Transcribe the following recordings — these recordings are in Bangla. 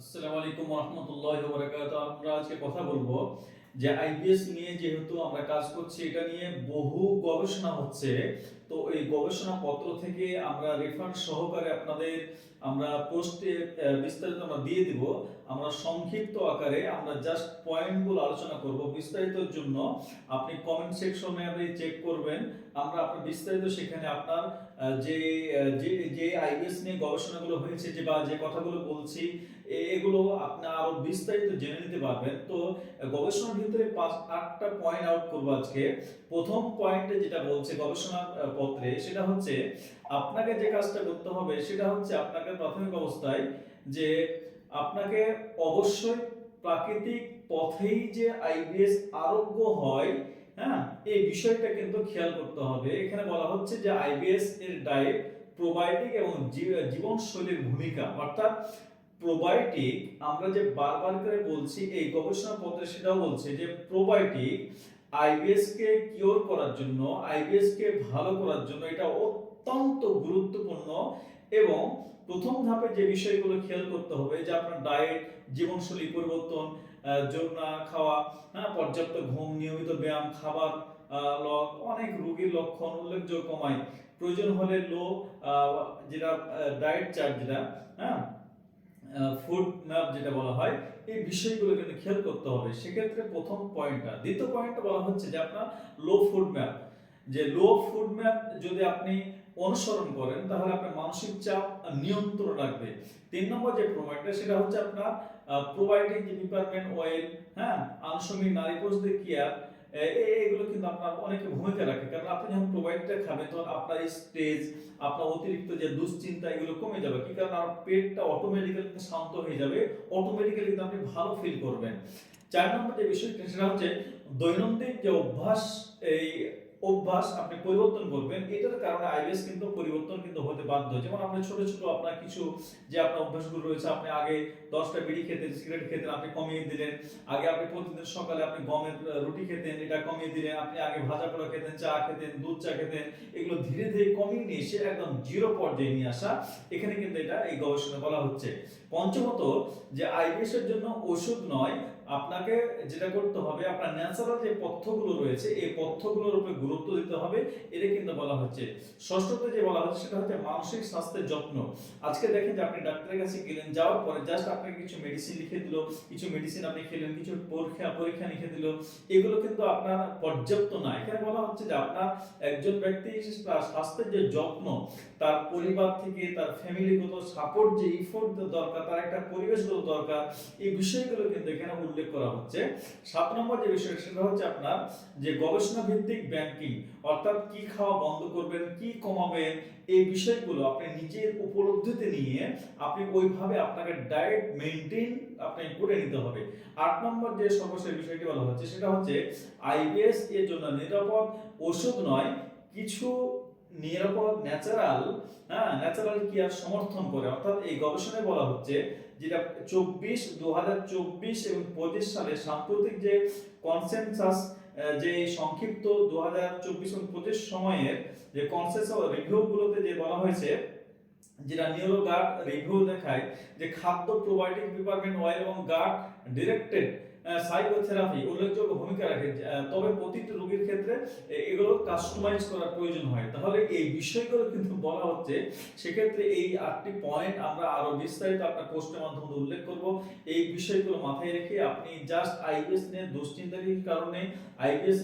আসসালামু আলাইকুম রহমতুল্লাহ বরাকাত আমরা আজকে কথা বলব যে আইবিএস নিয়ে যেহেতু আমরা কাজ করছি, এটা নিয়ে বহু গবেষণা হচ্ছে। তো এই গবেষণা পত্র থেকে আমরা রেফারেন্স সহকারে আপনাদের আমরা পোস্টে বিস্তারিত আমরা দিয়ে দিব। আমরা সংক্ষিপ্ত আকারে আমরা জাস্ট পয়েন্টগুলো আলোচনা করব। বিস্তারিতর জন্য আপনি কমেন্ট সেকশনে আপনি চেক করবেন। আমরা আপনার বিস্তারিত সেখানে আপনার যে যে যে আইবিএস নিয়ে গবেষণাগুলো হয়েছে যে বা যে কথাগুলো বলছি এগুলো আপনি আরও বিস্তারিত জেনে নিতে পারবেন। তো, গবেষণার ভিতরে পাঁচ, আটটা পয়েন্ট আউট করব আজকে। প্রথম পয়েন্টে যেটা বলছে গবেষণা পত্রে, সেটা হচ্ছে আপনাকে যে কাজটা করতে হবে, সেটা হচ্ছে আপনাকে প্রাথমিক অবস্থায় যে আপনাকে অবশ্যই প্রাকৃতিক পথেই যে আইবিএস আরোগ্য হয় হ্যাঁ এই বিষয়টা কিন্তু খেয়াল করতে হবে। এখানে বলা হচ্ছে যে আইবিএস এর ডায়েট প্রোবায়োটিক এবং জীবনশৈলীর ভূমিকা, অর্থাৎ প্রোবায়োটিক আমরা যে বারবার করে বলছি, এই গবেষণা পত্রে সেটাও বলছে যে প্রোবায়োটিক আইবিএস কে কিওর করার জন্য আইবিএস কে ভালো করার জন্য এটা অত্যন্ত গুরুত্বপূর্ণ এবং প্রথম ধাপে যে বিষয়গুলো খেয়াল করতে হবে, যে আপনার ডায়েট জীবনশৈলী পরিবর্তন জোর না খাওয়া হ্যাঁ পর্যাপ্ত ঘুম, নিয়মিত ব্যায়াম, খাবার লক, অনেক রোগীর লক্ষণ উল্লেখযোগ্য। কমায় প্রয়োজন হলে লো যেটা ডায়েট চার্ট যেটা হ্যাঁ ফুড ম্যাপ যেটা বলা হয়, এই বিষয়গুলো কিন্তু খেয়াল করতে হবে। সেক্ষেত্রে প্রথম পয়েন্টটা। দ্বিতীয় পয়েন্টটা বলা হচ্ছে যে আপনার লো ফুড ম্যাপ যে লো ফুড ম্যাপ যদি আপনি অনুসরণ করেন, তাহলে আপনার মানসিক চাপ নিয়ন্ত্রণ রাখবে। তিন নম্বর যে প্রোভাইডটা সেটা হচ্ছে আপনার প্রোভাইডিং ডিপার্টমেন্ট অয়েল হ্যাঁ? আনুষঙ্গিক নারী পুরুষদের কেয়ার এগুলো কিন্তু আপনার অনেক ভূমিকা রাখে। কারণ আপনি যখন প্রোভাইডটা খাবেন, তখন আপনার স্ট্রেস আপনার অতিরিক্ত যে দুশ্চিন্তা, এগুলো কমে যাবে। কি কারণ? আপনার পেটটা অটোমেটিক্যালি শান্ত হয়ে যাবে। অটোমেটিক্যালি কিন্তু আপনি ভালো ফিল করবেন। চার নম্বর যে বিষয়টা, সেটা হচ্ছে দৈনন্দিন যে অভ্যাস, এই অভ্যাস আপনি পরিবর্তন করবেন, এটার কারণে আইবিএস কিন্তু পরিবর্তন কিন্তু হতে বাধ্য। যেমন আপনি ছোট ছোট আপনার কিছু যে আপনার অভ্যাসগুলো রয়েছে, আপনি আগে দশটা বিড়ি খেতেন, সিগারেট খেতেন, আপনি কমিয়ে দিলেন। আগে আপনি প্রতিদিন সকালে আপনি গমের রুটি খেতেন, এটা কমিয়ে দিলেন। আপনি আগে ভাজা পোড়া খেতেন, চা খেতেন, দুধ চা খেতেন, এগুলো ধীরে ধীরে কমিয়ে নিয়ে এসে একদম জিরো পর্যায়ে নিয়ে আসা, এখানে কিন্তু এটা এই গবেষণা বলা হচ্ছে। পঞ্চমত, যে আইবিএস এর জন্য ওষুধ নয়, আপনাকে যেটা করতে হবে, আপনার ন্যাচারাল যে পথ্যগুলো রয়েছে, এই পথ্যগুলোর উপরে গুরুত্ব দিতে হবে। এটা কিন্তু বলা হচ্ছে। ষষ্ঠতে যে বলা হচ্ছে, সেটা হচ্ছে মানসিক স্বাস্থ্যের যত্ন। আজকে দেখেন যে আপনি ডাক্তারের কাছে গেলেন, যাওয়ার পরে জাস্ট আপনাকে কিছু মেডিসিন লিখে দিল, কিছু মেডিসিন আপনি খেলেন, কিছু পরীক্ষা পরীক্ষা লিখে দিল। এগুলো কিন্তু আপনার পর্যাপ্ত না। এখানে বলা হচ্ছে যে আপনার একজন ব্যক্তি তার স্বাস্থ্যের যে যত্ন, তার পরিবার থেকে, তার ফ্যামিলিগত সাপোর্ট যে ইফোর্ট দরকার, তার একটা পরিবেশগত দরকার, এই বিষয়গুলো কিন্তু এখানে উল্লেখ করা হচ্ছে। সাত নম্বর যে বিষয় সেটা হচ্ছে আপনার যে গবেষণা ভিত্তিক ব্যাংকিং অর্থাৎ কি খাওয়া বন্ধ করবেন, কি কমাবেন, এই বিষয়গুলো আপনি নিজের উপলব্ধিতে নিয়ে আপনি ওইভাবে আপনাকে ডায়েট মেনটেন আপনি করে নিতে হবে। আট নম্বর যে সর্বশেষ বিষয়টি বলা হচ্ছে, সেটা হচ্ছে আইবিএস এর জন্য নিরাপদ ওষুধ নয়, কিছু নিরাপদ ন্যাচারাল হ্যাঁ ন্যাচারাল কেয়ার সমর্থন করে? অর্থাৎ এই গবেষণায় বলা হচ্ছে যেটা চব্বিশ দু এবং পঁচিশ সালে সাম্প্রতিক যে কনসেনসাস যে সংক্ষিপ্ত দু হাজার চব্বিশ এবং পঁচিশ সময়ের যে কনসেনসাস রিভিউগুলোতে যে বলা হয়েছে, যেটা নিউরো গার্ড রিভিউ দেখায়, যে খাদ্য প্রোবায়োটিক ডিপার্টমেন্ট অয়েল এবং গার্ড ডিরেক্টেড সাইকোথেরাপি উল্লেখযোগ্য ভূমিকা রাখে। তবে প্রতিটি রোগীর ক্ষেত্রে এগুলো কাস্টমাইজ করার প্রয়োজন হয়। তাহলে এই বিষয়গুলো কিন্তু বলা হচ্ছে, সেক্ষেত্রে এই আটটি পয়েন্ট আমরা আরও বিস্তারিত আপনার পোস্টের মাধ্যমে উল্লেখ করব। এই বিষয়গুলো মাথায় রেখে আপনি জাস্ট নিয়ে দুশ্চিন্তার কারণে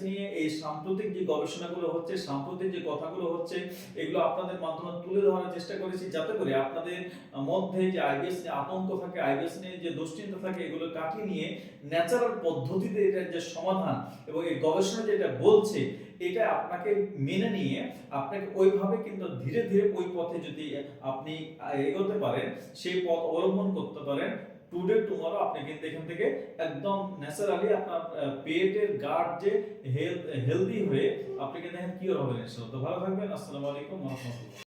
নিয়ে এই সাম্প্রতিক যে গবেষণাগুলো হচ্ছে, সাম্প্রতিক যে কথাগুলো হচ্ছে, এগুলো আপনাদের মাধ্যমে তুলে ধরার চেষ্টা করেছি যাতে করে আপনাদের মধ্যে যে আইবিএস নিয়ে আতঙ্ক থাকে আইবিএস নিয়ে যে দুশ্চিন্তা থাকে, এগুলো কাটিয়ে নিয়ে ন্যাচারাল পদ্ধতিতে এটার যে সমাধান এবং এই গবেষণা যেটা বলছে, এটা আপনাকে মেনে নিয়ে আপনাকে ওইভাবে কিন্তু ধীরে ধীরে ওই পথে যদি আপনি এগোতে পারেন, সেই পথ অবলম্বন করতে পারেন টুডে টুমরো আপনি কিন্তু এখান থেকে একদম ন্যাচারালি আপনার পেটের গার্ড যে হেলদি হয়ে আপনি কিন্তু কিওর হবেন ইনশাআল্লাহ। তো ভালো থাকবেন, আসসালামু আলাইকুম রাহমাতুল্লাহ।